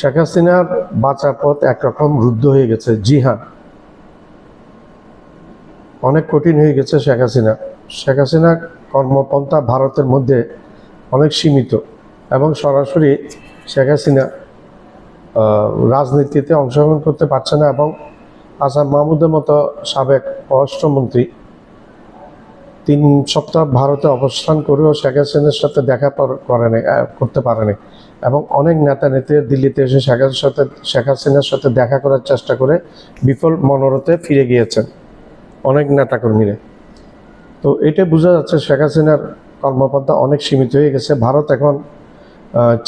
শেখ হাসিনার বাঁচার পথ একরকম রুদ্ধ হয়ে গেছে জি হ্যাঁ অনেক কঠিন হয়ে গেছে শেখ হাসিনা। শেখ হাসিনা কর্মপন্থা ভারতের মধ্যে অনেক সীমিত এবং সরাসরি শেখ হাসিনা রাজনীতিতে অংশগ্রহণ করতে পারছে না এবং আসাম মাহমুদের মতো সাবেক পররাষ্ট্রমন্ত্রী তিন সপ্তাহ ভারতে অবস্থান করেও শেখ হাসিনার সাথে দেখা করে করতে পারেনি। এবং অনেক নেতা নেত্রী দিল্লিতে এসে শেখ সাথে শেখ হাসিনার সাথে দেখা করার চেষ্টা করে বিফল মনোরথে ফিরে গিয়েছেন অনেক নেতাকর্মীরা। তো এটা বোঝা যাচ্ছে শেখ হাসিনার কর্মপন্থা অনেক সীমিত হয়ে গেছে। ভারত এখন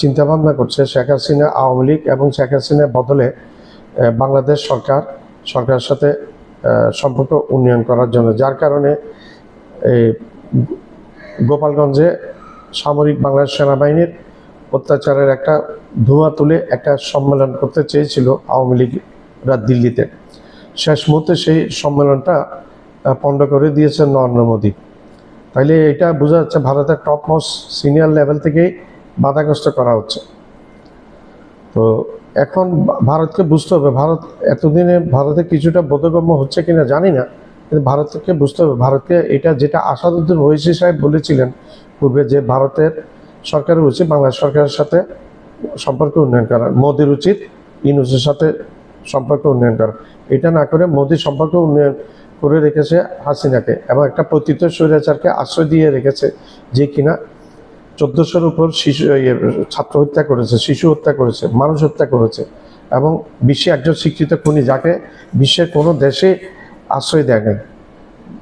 চিন্তা ভাবনা করছে শেখ হাসিনা আওয়ামী লীগ এবং শেখ হাসিনার বদলে বাংলাদেশ সরকার, সরকারের সাথে সম্পর্ক উন্নয়ন করার জন্য। যার কারণে গোপালগঞ্জে সামরিক বাংলাদেশ সেনাবাহিনীর অত্যাচারের একটা ধোঁয়া তুলে একটা সম্মেলন করতে চেয়েছিল আওয়ামী লীগরা দিল্লিতে। শেষ মুহূর্তে সেই সম্মেলনটা পণ্ড করে দিয়েছেন নরেন্দ্র মোদী। তাইলে এটা বোঝা যাচ্ছে ভারতের টপ মোস্ট সিনিয়র লেভেল থেকেই বাধাগ্রস্ত করা হচ্ছে। তো এখন ভারতকে বুঝতে হবে, ভারত এতদিনে ভারতে কিছুটা বোধগম্য হচ্ছে কিনা জানি না, কিন্তু ভারতকে বুঝতে হবে। ভারতকে এটা যেটা আসাদুদ্দিন ওয়েসি সাহেব বলেছিলেন পূর্বে যে ভারতের সরকারের উচিত বাংলাদেশ সরকারের সাথে সম্পর্ক উন্নয়ন করা মোদির উচিত ইউনুসের সাথে সম্পর্ক উন্নয়ন করা এটা না করে মোদি সম্পর্ক উন্নয়ন করে রেখেছে হাসিনাকে এবং একটা পতিত স্বৈরাচারকে আশ্রয় দিয়ে রেখেছে যে কিনা চোদ্দোশোর উপর শিশু ইয়ে, ছাত্র হত্যা করেছে শিশু হত্যা করেছে মানুষ হত্যা করেছে এবং বিশ্বে একজন স্বীকৃত খুনি যাকে বিশ্বের কোনো দেশে আশ্রয় দেয় নাই।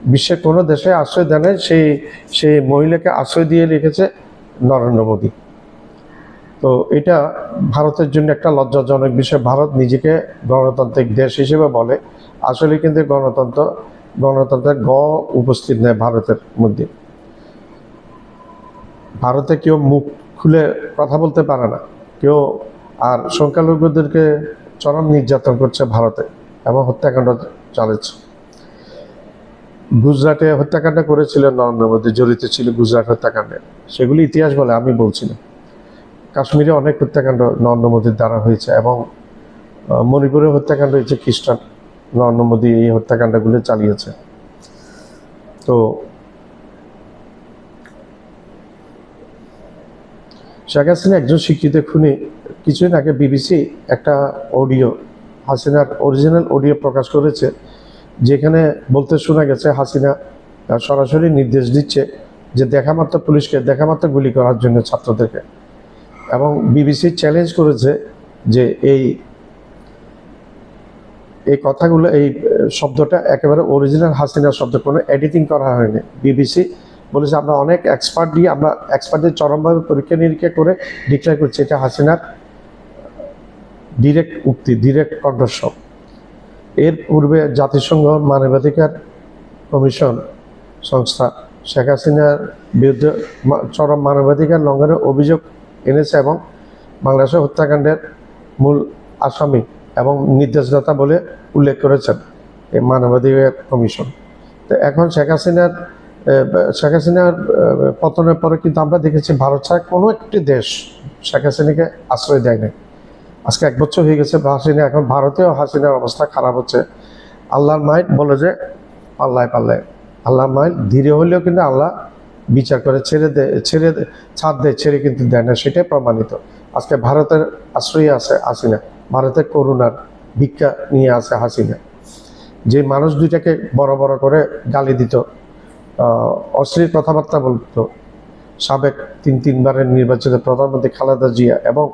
বিশ্বের কোনো দেশে আশ্রয় দেয় নাই সেই সেই মহিলাকে আশ্রয় দিয়ে রেখেছে নরেন্দ্র মোদী। তো এটা ভারতের জন্য একটা লজ্জাজনক বিষয়। ভারত নিজেকে গণতান্ত্রিক দেশ হিসেবে বলে। আসলে কিন্তু গণতন্ত্র, গণতন্ত্রের গ উপস্থিত নেয় ভারতের মধ্যে। ভারতে কেউ মুখ খুলে কথা বলতে পারে না। কেউ আর সংখ্যালঘুদেরকে চরম নির্যাতন করছে ভারতে এবং হত্যাকাণ্ড চালাচ্ছে। গুজরাটে হত্যাকাণ্ড করেছিলেন নরেন্দ্র মোদী, জড়িত ছিল গুজরাট হত্যাকাণ্ডে। সেগুলি ইতিহাস বলে আমি বলছি না। কাশ্মীরে অনেক হত্যাকাণ্ড নরেন্দ্র মোদীর দ্বারা হয়েছে এবং মণিপুরে হত্যাকাণ্ড হয়েছে খ্রিস্টান। নরেন্দ্র মোদী এই হত্যাকাণ্ডগুলো চালিয়েছে। তো শেখ হাসিনা একজন শিক্ষিত খুনি। কিছুদিন আগে বিবিসি একটা অডিও, হাসিনার অরিজিনাল অডিও প্রকাশ করেছে। যেখানে বলতে শোনা গেছে, হাসিনা সরাসরি নির্দেশ দিচ্ছে যে দেখা মাত্র পুলিশকে দেখা মাত্র গুলি করার জন্য ছাত্রদেরকে। এবং বিবিসি চ্যালেঞ্জ করেছে যে এই এই কথাগুলো, এই শব্দটা একেবারে অরিজিনাল হাসিনার শব্দ, কোনো এডিটিং করা হয়নি। বিবিসি বলেছে, আমরা অনেক এক্সপার্ট দিয়ে, আমরা এক্সপার্টদের চরমভাবে পরীক্ষা নিরীক্ষা করে ডিক্লেয়ার করছি, এটা হাসিনার ডিরেক্ট উক্তি ডিরেক্ট কণ্ঠস্বর। এর পূর্বে জাতিসংঘ মানবাধিকার কমিশন সংস্থা শেখ হাসিনার বিরুদ্ধে চরম মানবাধিকার লঙ্ঘনের অভিযোগ এনেছে এবং বাংলাদেশের হত্যাকাণ্ডের মূল আসামি এবং নির্দেশদাতা বলে উল্লেখ করেছেন এই মানবাধিকার কমিশন। তো এখন শেখ হাসিনার শেখ হাসিনার পতনের পরে কিন্তু আমরা দেখেছি ভারত ছাড়া কোনো একটি দেশ শেখ হাসিনাকে আশ্রয় দেয় নাই আজকে এক বছর হয়ে গেছে হাসিনা, এখন ভারতেও হাসিনার অবস্থা খারাপ হচ্ছে। আল্লাহর মাইট বলে যে পাল্লায় পাল্লায়। আল্লাহর মাইট ধীরে হলেও কিন্তু আল্লাহ বিচার করে, ছেড়ে দেয় ছেড়ে ছাড় দেয়, ছেড়ে কিন্তু দেয় না, সেটাই প্রমাণিত। আজকে ভারতের আশ্রয় আছে হাসিনা, ভারতের করুণার ভিক্ষা নিয়ে আছে হাসিনা। যে মানুষ দুইটাকে বড় বড় করে গালি দিত অশ্লীল কথাবার্তা বলতো। সাবেক তিন তিনবারের নির্বাচিত প্রধানমন্ত্রী খালেদা জিয়া এবং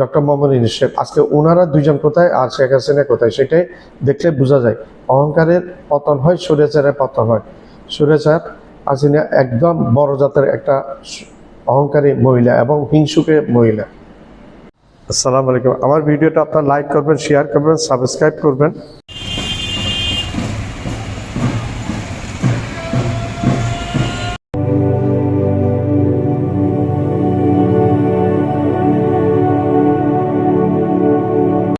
ডক্টর মোহাম্মদ ইউনুস আজকে ওনারা দুইজন কোথায় আর শেখ হাসিনা কোথায় সেটাই দেখলে বোঝা যায়। অহংকারের পতন হয়, সুরেচারের পতন হয়। সুরেচার হাসিনা একদম বড় জাতের একটা অহংকারী মহিলা এবং হিংসুকে মহিলা। আসসালামু আলাইকুম। আমার ভিডিওটা আপনার লাইক করবেন শেয়ার করবেন সাবস্ক্রাইব করবেন।